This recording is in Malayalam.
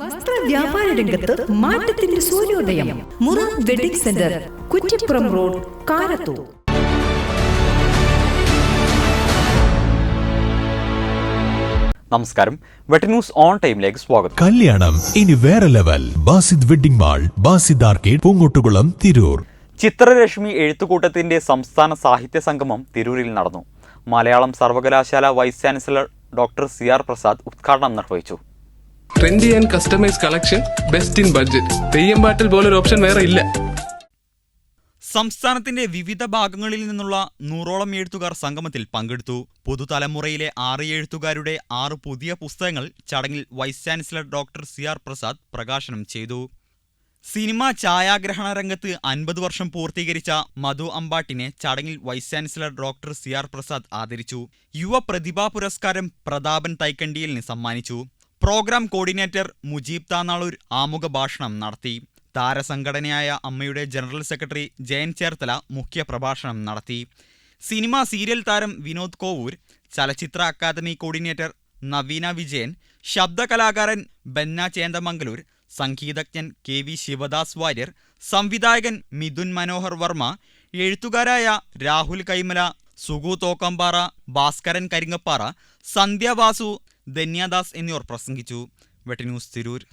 വസ്ത്ര വ്യാപാര രംഗത്ത് മാറ്റത്തിന്റെ സൂര്യോദയം. മുറ wedding centre Kuttippuram road Karathur. നമസ്കാരം. വെട്ടി ന്യൂസ് ഓൺ ടൈമിലേക്ക് സ്വാഗതം. കല്യാണം ഇനി വേറെ level. Basid wedding mall Basid arcade Poongottukulam Tirur. Chitrarashmi എഴുത്തുകൂട്ടത്തിന്റെ സംസ്ഥാന സാഹിത്യ സംഗമം തിരൂരിൽ നടന്നു. മലയാളം സർവകലാശാല vice chancellor doctor C R Prasad ഉദ്ഘാടനം നിർവഹിച്ചു. Trendy and customise collection best in budget Theyyam പാട്ടിൽ പോലൊരു ഓപ്ഷൻ വേറെ ഇല്ല. സംസ്ഥാനത്തിന്റെ വിവിധ ഭാഗങ്ങളിൽ നിന്നുള്ള നൂറോളം എഴുത്തുകാർ സംഗമത്തിൽ പങ്കെടുത്തു. പുതുതലമുറയിലെ ആറ് എഴുത്തുകാരുടെ ആറ് പുതിയ പുസ്തകങ്ങൾ ചടങ്ങിൽ vice chancellor doctor C R Prasad പ്രകാശനം ചെയ്തു. സിനിമ ഛായാഗ്രഹണ രംഗത്ത് അൻപത് വർഷം പൂർത്തീകരിച്ച മധു അമ്പാട്ടിനെ ചടങ്ങിൽ vice chancellor doctor C R Prasad ആദരിച്ചു. യുവ പ്രതിഭാ പുരസ്കാരം പ്രതാപൻ തൈക്കണ്ടിയലിന് സമ്മാനിച്ചു. പ്രോഗ്രാം കോർഡിനേറ്റർ മുജീബ് താനാളൂർ ആമുഖ ഭാഷണം നടത്തി. താരസംഘടനയായ അമ്മയുടെ ജനറൽ സെക്രട്ടറി ജയൻ ചേർത്തല മുഖ്യ പ്രഭാഷണം നടത്തി. സിനിമ സീരിയൽ താരം വിനോദ് കോവൂർ ചലച്ചിത്ര അക്കാദമി കോർഡിനേറ്റർ നവീന വിജയൻ ശബ്ദകലാകാരൻ ബന്ന ചേന്ദമംഗലൂർ സംഗീതജ്ഞൻ കെ വി ശിവദാസ് വാര്യർ സംവിധായകൻ മിഥുൻ മനോഹർ വർമ്മ എഴുത്തുകാരായ രാഹുൽ കൈമല സുഗു തോക്കമ്പാറ ഭാസ്കരൻ കരിങ്ങപ്പാറ സന്ധ്യ വാസു ധന്യദാസ് എന്നിവർ പ്രസംഗിച്ചു. വെട്ടിന്യൂസ് തിരൂർ.